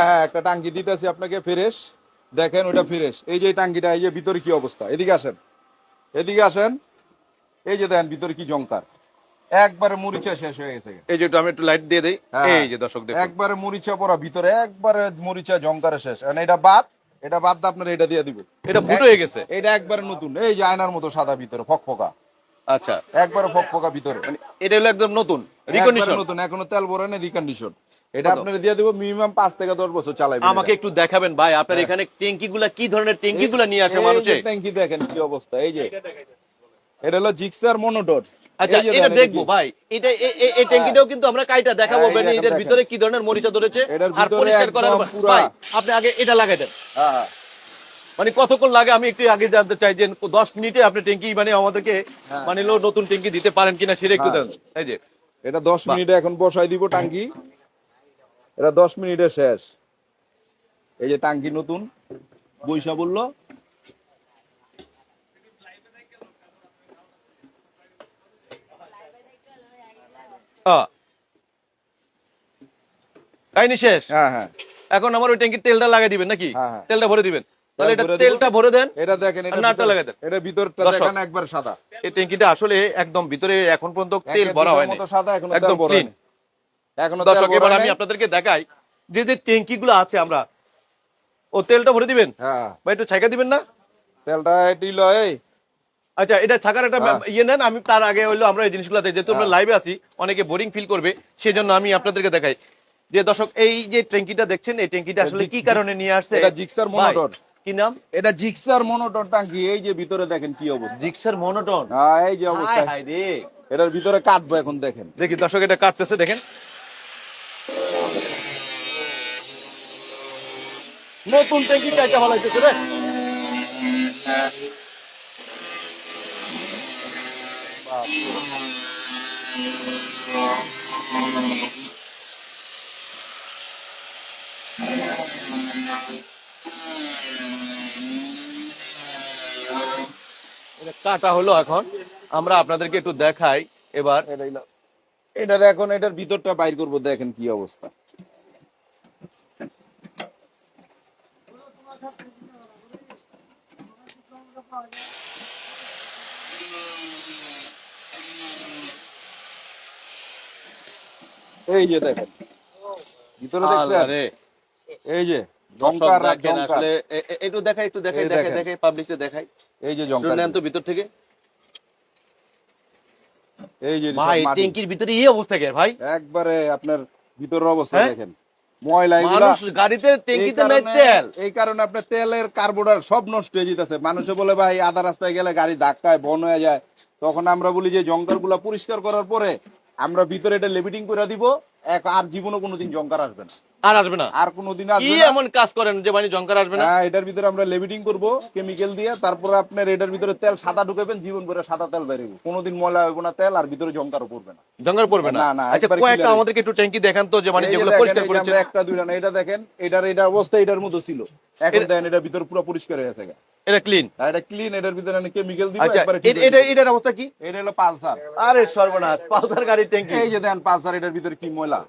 না হ্যাঁ একটা টাঙ্কি দিতেছি আপনাকে ফ্রেশ। দেখেন ওটা ফ্রেশ। এই যে টাঙ্কিটা এই যে ভিতরে কি অবস্থা? এদিকে আসেন। এদিকে আসেন। এই যে দেখেন ভিতরে কি জঙ্কার একবারে মরিচা শেষ হয়ে গেছে। এই যে আমি একটু লাইট দিয়ে দেই। হ্যাঁ। এই যে দর্শক দেখুন। একবারে মরিচা পড়া ভিতরে একবারে মরিচা জঙ্কারে শেষ। এখন এটা বাদ এটা বাদ আপনার এটা দিয়ে দিব এটা ফুটো হয়ে গেছে? এটা একবারে নতুন। এই যে আয়নার মতো সাদা ভিতরে ফকফকা। আচ্ছা। একবারে ফকফকা ভিতরে। মানে এটা হলো একদম নতুন রিকন্ডিশন নতুন এখনও তেল ভরে রিকন্ডিশন এটা? আপনার দিয়ে দেবো মিনিমাম পাঁচ থেকে দশ বছর চালাইবেন আমাকে একটু দেখাবেন ভাই আপনার এখানে ট্যাঙ্কিগুলা কি ধরনের ট্যাঙ্কিগুলা নিয়ে আসে মানুষে? ট্যাঙ্কি দেখেন কি অবস্থা এই যে। এটা হলো জিক্সার মনোডর আচ্ছা এটা দেখব ভাই এটা এই ট্যাঙ্কিটাও কিন্তু আমরা কাইটা দেখাবো হ্যাঁ, এটার ভিতরে কি ধরনের মরিচা ধরেছে আর পরিষ্কার করার ভাই আপনি আগে এটা লাগাই দেন। হ্যাঁ। মানে কতক্ষণ লাগে আমি একটু আগে জানতে চাই যে দশ মিনিটে আপনি ট্যাঙ্কি মানে আমাদেরকে মানে নতুন ট্যাঙ্কি দিতে পারেন কিনা সেটা একটু হ্যাঁ। দেন এই যে। এটা দশ মিনিটে এখন বসাই দিব টাঙ্কি। এটা দশ মিনিটে শেষ। এই যে টাঙ্কি নতুন বৈশা বলল। কাহিনী শেষ? হ্যাঁ হ্যাঁ। এখন আমার ওই ট্যাঙ্কির তেলটা লাগাই দিবেন নাকি? হ্যাঁ, হ্যাঁ। তেলটা ভরে দিবেন। তাহলে এটা তেলটা ভরে দেন এটা দেখেন এটা নাটটা লাগাই দেন। এটা ভিতরটা দেখেন একবার সাদা। এই ট্যাঙ্কিটা আসলে একদম ভিতরে এখন পর্যন্ত তেল ভরা হয়নি। সাদা এখনও একদম ক্লিন হয়নি। এখনও দর্শক এবার আমি আপনাদেরকে দেখাই যে যে ট্যাঙ্কি গুলো আছে আমরা ও তেলটা ভরে দিবেন? হ্যাঁ। বা একটু ছাইকা দিবেন না? তেলটা এটি লয় আচ্ছা এটা ছাকার একটা হ্যাঁ। ইয়ে নেন আমি তার আগে হইল আমরা এই জিনিসগুলো যেহেতু আমরা। লাইভে আছি অনেকে বোরিং ফিল করবে সেই আমি আপনাদেরকে দেখাই। যে দর্শক এই যে ট্যাঙ্কিটা দেখছেন এই ট্যাঙ্কিটা আসলে কি কারণে নিয়ে আসছে? এটা জিক্সার মোটর। কি নাম? এটা জিক্সার মনোটন টাঙ্কি এই যে ভিতরে দেখেন কি অবস্থা। জিক্সার মনোটন হ্যাঁ এই যে অবস্থা। হায় রে। এটার ভিতরে কাটবো এখন দেখেন। দেখি দর্শক এটা কাটতেছে দেখেন। নতুন ট্যাঙ্কি চাইটা ভালো হইতেছে রে কাটা হলো এখন। আমরা আপনাদেরকে একটু দেখাই। এবার এটার এখন এটার ভিতরটা বাইর করব দেখেন কি অবস্থা। এই যে দেখেন। ভিতরে দেখছেন? এই যে জঙ্কার আসলে। একটু দেখাই একটু দেখাই দেখাই। দেখাই পাবলিকে দেখাই। এই যে জঙ্কার নেন তো ভিতর থেকে? এই যে ভাই ট্যাঙ্কির ভিতরে এই অবস্থা কে ভাই? একবারে আপনার ভিতরের অবস্থা হ্যাঁ? দেখেন। ময়লা মানুষ গাড়িতে ট্যাঙ্কিতে নাই তেল এই কারণে আপনার তেলের কার্বোডার সব নষ্ট হয়ে যেতেছে। মানুষে বলে ভাই আধা রাস্তায় গেলে গাড়ি ধাক্কায় বন হয়ে যায়। তখন আমরা বলি যে পরিষ্কার করার পরে আমরা ভিতরে এটা লেবিটিং করে দিব এক আর জীবনে কোনোদিন জঙ্কার আসবে না। আর আসবে না। আর কোনোদিন আসবে না। এমন কাজ করেন যে মানে আসবে না? হ্যাঁ এটার ভিতরে আমরা করব কেমিক্যাল দিয়ে তারপরে আপনার এটার ভিতরে তেল সাদা ঢুকাবেন জীবন ভরে সাদা তেল বেরোবে কোনোদিন ময়লা হবে না তেল আর ভিতরে পড়বে না। পড়বে না? আচ্ছা কয়েকটা আমাদেরকে একটু ট্যাঙ্কি দেখান তো যে মানে যেগুলো পরিষ্কার একটা দুইটা না এটা দেখেন এটার এটা অবস্থা এটার মতো ছিল। এখন দেখেন এটা ভিতর পুরো পরিষ্কার হয়ে গেছে এটা ক্লিন আর এটা ক্লিন এটার ভিতরে কেমিক্যাল দিব আচ্ছা একবারে এটা এটার অবস্থা কি? এটা হলো পালসার। আরে সর্বনাশ পালসার গাড়ির ট্যাঙ্কি। এই যে দেন পালসার এটার ভিতরে কি ময়লা?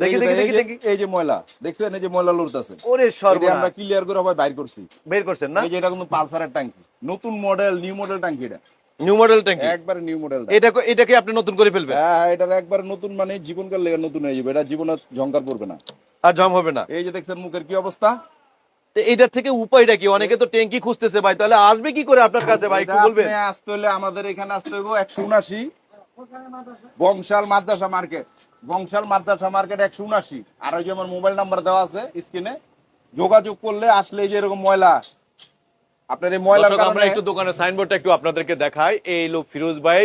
দেখি এই যে দেখি দেখি দেখি। এই যে ময়লা দেখছেন? এই যে ময়লা লড়তেছে। ওরে এটা আমরা ক্লিয়ার করে আবার বাইর করছি। বের করছেন না? এই যে এটা কিন্তু পালসারের ট্যাঙ্কি। নতুন মডেল নিউ মডেল ট্যাঙ্কি এটা। নিউ মডেল ট্যাঙ্কি? একবারে নিউ মডেল এটা এটাকে আপনি নতুন করে ফেলবেন? হ্যাঁ হ্যাঁ, এটার একবার নতুন মানে জীবনকাল লেগে নতুন হয়ে যাবে। এটা জীবনে ঝঙ্কার পড়বে না। আর জম হবে না। এই যে দেখছেন মুখের কি অবস্থা? এটার থেকে উপায়টা কি? অনেকে তো ট্যাঙ্কি খুঁজতেছে ভাই। তাহলে আসবে কি করে আপনার কাছে ভাই? একটু বলবেন। আসতে হলে আমাদের এখানে আসতে হইব একশো উনাশি বংশাল মাদ্রাসা মার্কেট। বংশাল মাদ্রাসা মার্কেট একশো উনাশি আর ওই যে আমার মোবাইল নাম্বার দেওয়া আছে স্ক্রিনে যোগাযোগ করলে আসলে এই যে এরকম ময়লা আপনার এই দর্শক, আমরা একটু দোকানের সাইনবোর্ডটা একটু আপনাদেরকে দেখাই। এই হলো ফিরোজ ভাই।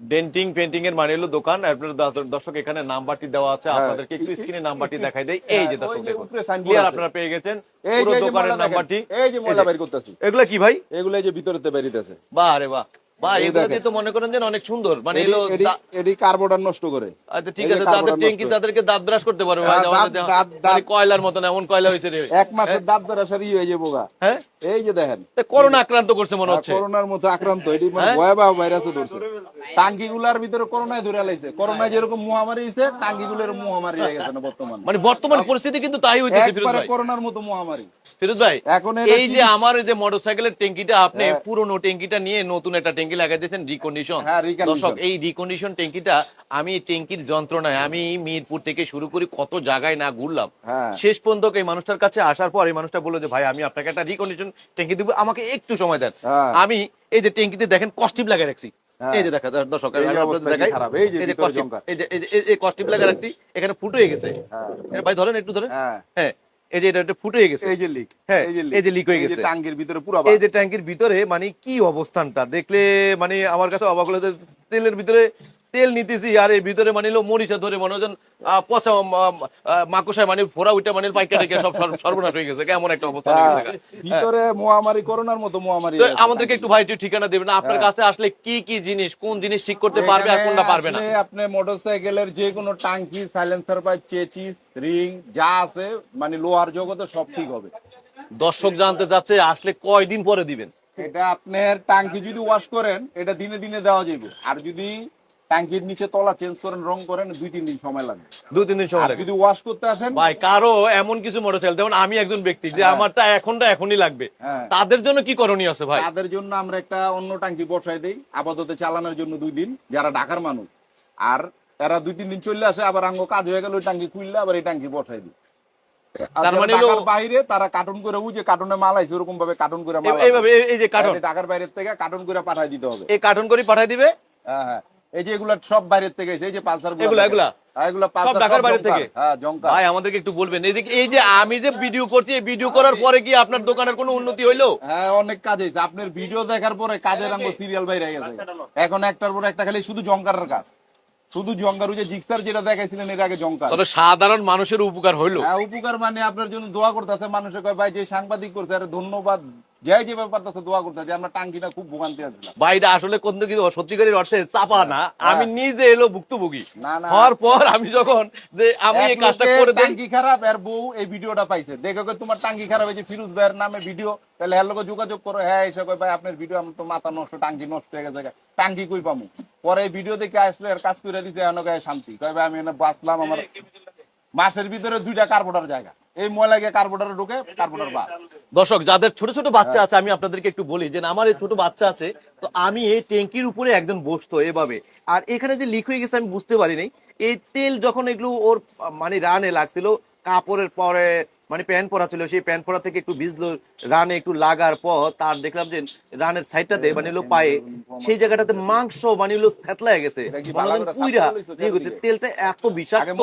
ডেন্টিং পেন্টিং এর মানে হলো দোকান। আপনার দর্শক এখানে নাম্বারটি দেওয়া আছে। হ্যাঁ। আপনাদেরকে একটু স্ক্রিনে নাম্বারটি দেখাই দেই। এই যে হ্যাঁ, দর্শক দেখুন। ক্লিয়ার আছে। আপনারা পেয়ে গেছেন। পুরো দোকানের নাম্বারটি। এই যে ময়লা বের করতেছি। এগুলা কি ভাই? এগুলো এই যে ভিতরেতে বেরিতেছে। বাহ রে বাহ। দিয়ে তো মনে করেন যে অনেক সুন্দর। মানে এলো এডি- দা- কার্বোডার নষ্ট করে। আচ্ছা ঠিক আছে তাদের ট্যাঙ্কি তাদেরকে দাঁত ব্রাশ করতে পারবে ভাই হ্যাঁ, মানে দাঁত- কয়লার মতন এমন কয়লা হয়েছে রে। এক মাসের দাঁত দ্বারা সারি হয়ে যাব গা। হ্যাঁ? এই যে দেখেন। করোনা আক্রান্ত করছে মনে হচ্ছে। করোনার মতো আক্রান্ত এটি মানে হ্যাঁ? ভয়াবহ ভাইরাসে ধরছে। টাঙ্কি গুলার ভিতরে করোনায় ধরে লাইছে। করোনা যেরকম মহামারী হয়েছে টাঙ্কি গুলোর মহামারী হয়ে গেছে না বর্তমানে। মানে বর্তমান পরিস্থিতি কিন্তু তাই হইতেছে ফিরোজ একবারে ভাই। করোনার মতো মহামারী। ফিরোজ ভাই এখন এই যে আমার যে মোটরসাইকেলের ট্যাঙ্কিটা আপনি হ্যাঁ। পুরনো ট্যাঙ্কিটা নিয়ে নতুন একটা ট্যাঙ্কি লাগাই দিয়েছেন রিকন্ডিশন হ্যাঁ, দর্শক এই রিকন্ডিশন ট্যাঙ্কিটা আমি ট্যাঙ্কির যন্ত্রণায় আমি মিরপুর থেকে শুরু করি কত জায়গায় না ঘুরলাম। হ্যাঁ। শেষ পর্যন্ত এই মানুষটার কাছে আসার পর এই মানুষটা বলল যে ভাই আমি আপনাকে একটা রিকন্ডিশন ট্যাঙ্কি দিব আমাকে একটু সময় দেন হ্যাঁ। আমি এই যে ট্যাঙ্কিতে দেখেন কস্টিপ লাগিয়ে রাখছি হ্যাঁ। এই যে দেখা দর্শক দেখাই যে কস্টিপ জঙ্কা। এই যে এই যে- এই- এই কস্টিপ লাগিয়ে রাখছি এখানে ফুটো হয়ে গেছে হ্যাঁ ভাই ধরেন একটু ধরেন হ্যাঁ হ্যাঁ এই যে এটা একটা ফুটো গেছে এই যে লিক হ্যাঁ, এই যে leak হয়ে গেছে। টাঙ্কির ভিতরে পুরো এই যে ট্যাঙ্কির ভিতরে মানে কি অবস্থানটা দেখলে মানে আমার কাছে অবাক হলো তেলের ভিতরে তেল নিতেছি আর এই ভিতরে মানে হলো মরিচা ধরে মনে হচ্ছে পচা মাকুসায় মানে ফোরা উইটা মানে পাইকা টেকে সব সর্বনাশ হয়ে গেছে। কেমন একটা অবস্থা হয়ে হ্যাঁ, ভিতরে মহামারী করোনার মতো মহামারী আমাদেরকে একটু ভাই একটু ঠিকানা দেবেন। আপনার হ্যাঁ। কাছে আসলে কি কি জিনিস কোন জিনিস ঠিক করতে পারবে আর কোনটা পারবে না? আপনি মোটরসাইকেলের যে কোনো টাঙ্কি সাইলেন্সার পাইপ চেচিস রিং যা আছে মানে লোহার জগতে সব ঠিক হবে। দর্শক জানতে চাচ্ছে আসলে কয়দিন পরে দিবেন? এটা আপনার টাঙ্কি যদি ওয়াশ করেন এটা দিনে দিনে দেওয়া যাবে আর যদি টাঙ্কির নিচে তলা চেঞ্জ করেন রং করেন দুই তিন দিন সময় লাগবে দুই তিন দিন সময় যদি ওয়াশ করতে আসেন ভাই কারও এমন কিছু মোটরসাইকেল যেমন আমি একজন ব্যক্তি যে হ্যাঁ। আমারটা এখনটা এখনই লাগবে। হ্যাঁ। তাদের জন্য কি করণীয় আছে ভাই? তাদের জন্য আমরা একটা অন্য টাঙ্কি বসাই দেই আপাতত চালানোর জন্য দুই দিন যারা ঢাকার মানুষ। আর এরা দুই তিন দিন চলে আসে আবার আঙ্গ কাজ হয়ে গেল ওই টাঙ্কি খুললে আবার এই ট্যাঙ্কি বসাই দিই। মানে বাইরে তারা কার্টুন করে যে কার্টুনে মাল আইছে ওরকম ভাবে কার্টুন করে মাল এইভাবে এই- যে কার্টন ঢাকার বাইরের থেকে কার্টুন করে পাঠাই দিতে হবে। এই কার্টন করে পাঠাই দিবে? হ্যাঁ হ্যাঁ। এই যে এগুলা সব বাইরের থেকে এই যে পালসার এগুলা, এগুলা? এগুলা পালসার ঢাকার বাইরে থেকে? হ্যাঁ জঙ্কা ভাই আমাদেরকে একটু বলবেন। এই যে আমি যে ভিডিও করছি এই ভিডিও করার পরে কি আপনার দোকানের কোনো উন্নতি হইল? হ্যাঁ অনেক কাজ হয়েছে। আপনার ভিডিও দেখার পরে কাজের আঙ্গ সিরিয়াল বাইরে গেছে। এখন একটার পর একটা খালি শুধু জঙ্কারের কাজ। শুধু জঙ্কার ওই যে জিক্সার যেটা দেখাইছিলেন এর আগে জঙ্কার তবে সাধারণ মানুষের উপকার হইল। হ্যাঁ উপকার মানে আপনার জন্য দোয়া করতেছে মানুষে কয় ভাই যে সাংবাদিক করছে আরে ধন্যবাদ যে যে ব্যাপার আছে দোয়া করতেছে আমরা টাঙ্কিটা খুব ভোগান্তি আছিলাম আসলে কোন দিকে সত্যিকারের অর্থে চাপা না আমি নিজে এলো ভুক্তভোগী না, না। হওয়ার পর আমি যখন যে আমি এই কাজটা করে দেই টাঙ্কি খারাপ আর বউ এই ভিডিওটা পাইছে দেখো তোমার টাঙ্কি খারাপ হয়েছে ফিরোজ ভাইয়ের নামে ভিডিও তাহলে হ্যার লোক যোগাযোগ করো হ্যাঁ এসে কয় ভাই আপনার ভিডিও আমার তো মাথা নষ্ট টাঙ্কি নষ্ট হয়ে গেছে টাঙ্কি কই পামু পরে এই ভিডিও দেখে আসলে আর কাজ করে দিতে এনে শান্তি কয় ভাই আমি এনে বাঁচলাম আমার মাসের ভিতরে দুইটা কার্বোটার জায়গা এই ময়লা গিয়ে কার্বোটারে ঢুকে কার্বোটার বা দর্শক, যাদের ছোট ছোট বাচ্চা। আছে, আমি আপনাদেরকে একটু বলি, যে আমার এই ছোট বাচ্চা আছে, তো আমি এই ট্যাঙ্কির উপরে একজন বসতো এভাবে আর এখানে যে লিক হয়ে গেছে, আমি বুঝতে পারিনি এই তেল যখন এগুলো ওর মানে রানে লাগছিল কাপড়ের পরে মানে প্যান্ট পরা ছিল সেই প্যান্ট পরা থেকে একটু ভিজলো রানে একটু লাগার পর তার দেখলাম যে রানের সাইডটাতে মানে হলো পায়ে সেই জায়গাটাতে মাংস মানে হলো থেতলায় গেছে। পুইরা তেলটা এত বিষাক্ত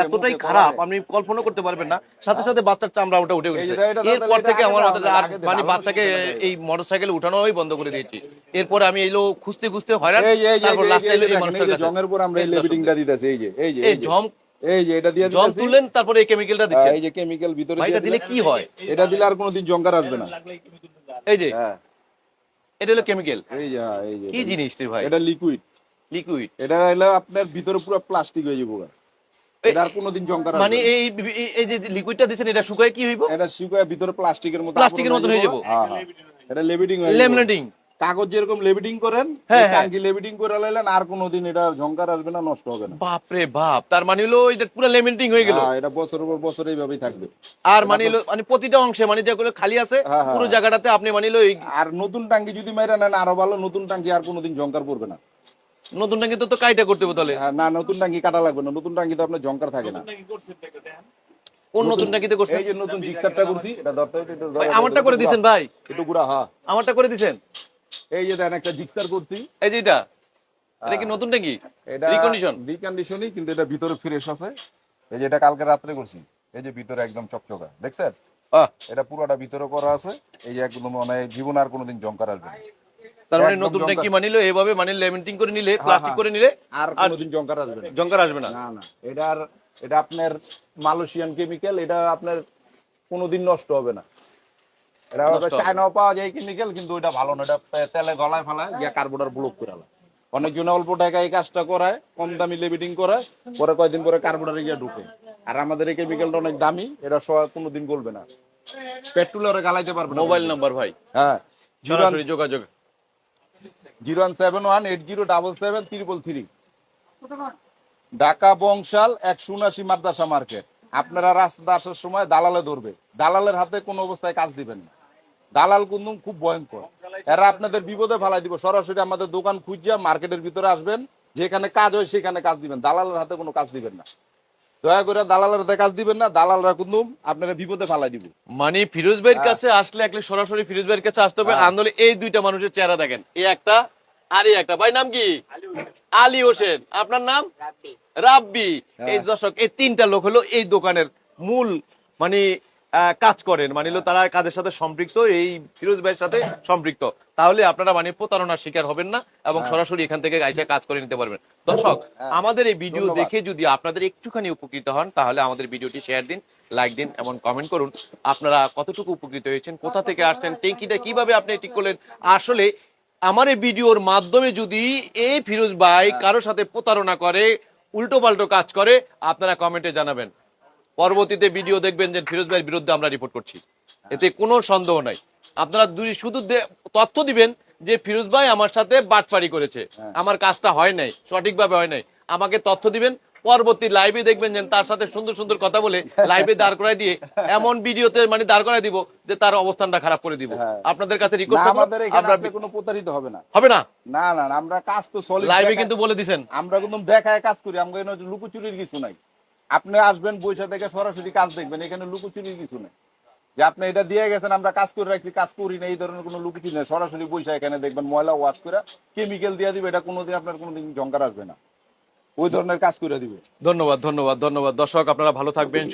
এতটাই খারাপ আপনি কল্পনা করতে পারবেন না। সাথে সাথে বাচ্চার চামড়া ওটা উঠে গেছে এরপর থেকে আমার মানে বাচ্চাকে। এই মোটরসাইকেল উঠানোই বন্ধ করে দিয়েছি। এরপরে আমি এলো খুঁজতে খুঁজতে হয়রান তারপর লাস্টে এই মানুষটার কাছে জঙের উপর আমরা এই এই দিতেছি। এই যে এই যে এই জম এই যে এটা দিয়ে জম তুলেন তারপরে এই কেমিক্যালটা দিচ্ছেন। এই যে কেমিক্যাল ভিতরে দিয়ে এটা দিলে কি হয়? এটা দিলে আর কোনোদিন জঙ্কার আসবে না। এই যে হ্যাঁ। এটা হলো কেমিক্যাল এই যে হ্যাঁ, এই যে কি জিনিস রে ভাই? এটা লিকুইড লিকুইড এটা হলো আপনার ভিতরে পুরো প্লাস্টিক হয়ে যাব। এটা আর কোনোদিন আসবে মানে এই এই- যে লিকুইডটা দিচ্ছেন এটা শুকায় কি হইব? এটা শুকায় ভিতরে প্লাস্টিকের মতো প্লাস্টিকের মতন হয়ে যাব। হ্যাঁ। এটা লেবিডিং হয়ে। লেমিনেটিং কাগজ যেরকম লেবিডিং করেন হ্যাঁ, হ্যাঁ। টাঙ্কি লেবিডিং করে লাইলেন আর কোনোদিন এটা ঝঙ্কার আসবে না নষ্ট হবে না। বাপ রে বাপ তার মানে হলো এটা পুরো লেমিনেটিং হয়ে গেল। হ্যাঁ, এটা বছর পর বছর এইভাবেই থাকবে। আর মানে হলো মানে প্রতিটা অংশে মানে যেগুলো খালি আছে হ্যাঁ, পুরো। জায়গাটাতে আপনি মানে হলো আর নতুন টাঙ্কি যদি মেরে নেন আরও ভালো নতুন টাঙ্কি আর কোনোদিন পড়বে না। নতুনটা কিন্তু তো কাইটা করতে হবে তাহলে। না নতুন টাঙ্কি কাটা লাগবে না নতুন টাঙ্কিতে আপনার জঙ্কার থাকে না। কোন করছেন? এই যে নতুন জিক্সারটা করছি এটা আমারটা করে। দিছেন ভাই। একটু গুড়া হ্যাঁ। আমারটা করে দিছেন? এই যে দেন একটা জিক্সার করছি এই যে এটা? এটা কি নতুনটা কি? এটা রিকন্ডিশন রিকন্ডিশনই কিন্তু এটা ভিতরে ফ্রেশ আছে। এই যে এটা কালকে রাত্রে করছি। এই যে ভিতরে একদম চকচকা। দেখছেন? এটা পুরোটা ভিতরে করা আছে। এই যে একদম মানে জীবন আর কোনোদিন জঙ্কার আসবে না। তার মানে একদম নতুনটা জঙ্কার। মানিলো এভাবে মানে লেমিনেটিং করে নিলে প্লাস্টিক হ্যাঁ। করে নিলে আর কোনোদিন জঙ্কার আসবে না। জঙ্কার আসবে না? না না। এটার এটা আপনার মালয়েশিয়ান কেমিক্যাল এটা আপনার কোনোদিন নষ্ট হবে না। এটা নষ্ট হবে। না। চায়নাও পাওয়া যায় কেমিক্যাল কিন্তু ওইটা ভালো না এটা তেলে গলায় ফেলায় গিয়ে কার্বোর্ডার ব্লক করে অনেকজন অল্প টাকায় এই কাজটা করায় কম দামি লেবিটিং করায় পরে পরে কার্বোর্ডারে গিয়ে ঢুকে। আর আমাদের এই কেমিক্যালটা অনেক দামি এটা কোনোদিন গলবে না। পেট্রোলের গালাইতে পারবে মোবাইল নাম্বার ভাই। হ্যাঁ জিরো সরাসরি যোগাযোগ। Zero one seven one eight zero double seven triple three. Dhaka Bangshal একশো উনাশি মাদ্রাসা মার্কেট। আপনারা রাস্তা আসার সময় দালালে ধরবে। দালালের হাতে কোনো অবস্থায় কাজ দিবেন না। দালাল কুন্দুম খুব ভয়ঙ্কর। এরা আপনাদের বিপদে ফেলাই দিব। সরাসরি আমাদের দোকান খুঁজিয়া মার্কেটের ভিতরে আসবেন। যেখানে কাজ হয় সেখানে কাজ দিবেন। দালালের হাতে কোনো কাজ দিবেন না। দয়া করে দালালের হাতে কাজ দিবেন না। দালালরা কিন্তু আপনারা বিপদে ফেলাই দিব। মানে ফিরোজ ভাইয়ের কাছে আসলে একলে সরাসরি ফিরোজ ভাইয়ের কাছে আসতে হবে। হ্যাঁ। আন্দোলনে এই দুইটা মানুষের চেহারা দেখেন। এই একটা আর এই একটা। ভাই নাম কি? আলী হোসেন। আপনার নাম? রাব্বি। হ্যাঁ। এই দর্শক এই তিনটা লোক হলো এই দোকানের মূল মানে কাজ করেন। মানে তারা কাজের সাথে সম্পৃক্ত এই ফিরোজ ভাইয়ের সাথে সম্পৃক্ত। তাহলে আপনারা মানে প্রতারণার শিকার হবেন না এবং সরাসরি এখান থেকে গাইছে কাজ করে নিতে পারবেন। দর্শক হ্যাঁ। আমাদের এই ভিডিও দেখে যদি আপনাদের একটুখানি উপকৃত হন তাহলে আমাদের ভিডিওটি শেয়ার দিন লাইক দিন এবং কমেন্ট করুন। আপনারা কতটুকু উপকৃত হয়েছেন কোথা থেকে আসছেন ট্যাঙ্কিটা কীভাবে আপনি ঠিক করলেন? আসলে আমার এই ভিডিওর মাধ্যমে যদি এই ফিরোজ ভাই কারোর সাথে প্রতারণা করে উল্টো পাল্টো কাজ করে আপনারা কমেন্টে জানাবেন। পরবর্তীতে ভিডিও দেখবেন যে ফিরোজ ভাইয়ের বিরুদ্ধে আমরা রিপোর্ট করছি। এতে কোনো সন্দেহ নাই। আপনারা দুই শুধু তথ্য দিবেন যে ফিরোজ ভাই আমার সাথে বাটপাড়ি করেছে। আমার কাজটা হয় নাই সঠিকভাবে হয় নাই। আমাকে তথ্য দিবেন পরবর্তী লাইভে দেখবেন যে তার সাথে সুন্দর সুন্দর কথা বলে লাইভে দাঁড় করাই দিয়ে এমন ভিডিওতে মানে দাঁড় করাই দিব যে তার অবস্থানটা খারাপ করে দিব। হ্যাঁ। আপনাদের কাছে রিকোয়েস্ট আমাদের এখানে আমরা কোনো প্রতারিত হবে না। হবে না? না না আমরা কাজ তো সলিড লাইভে কিন্তু বলে দিছেন। আমরা কিন্তু দেখায় কাজ করি আমরা লুকোচুরির কিছু নাই। আপনি আসবেন বৈশা থেকে সরাসরি কাজ দেখবেন, এখানে লুকোচুরির কিছু নেই। যে আপনি এটা দিয়ে গেছেন, আমরা কাজ করে রাখছি, কাজ করি না, এই ধরনের কোনো লুকোচুরি নেই। সরাসরি বৈশা এখানে দেখবেন, ময়লা ওয়াশ করে কেমিক্যাল দিয়ে দিবে, এটা কোনোদিন আপনার কোনোদিন ঝঙ্কার আসবে না। ওই ধরনের কাজ করে দিবে। ধন্যবাদ ধন্যবাদ ধন্যবাদ। দর্শক, আপনারা ভালো থাকবেন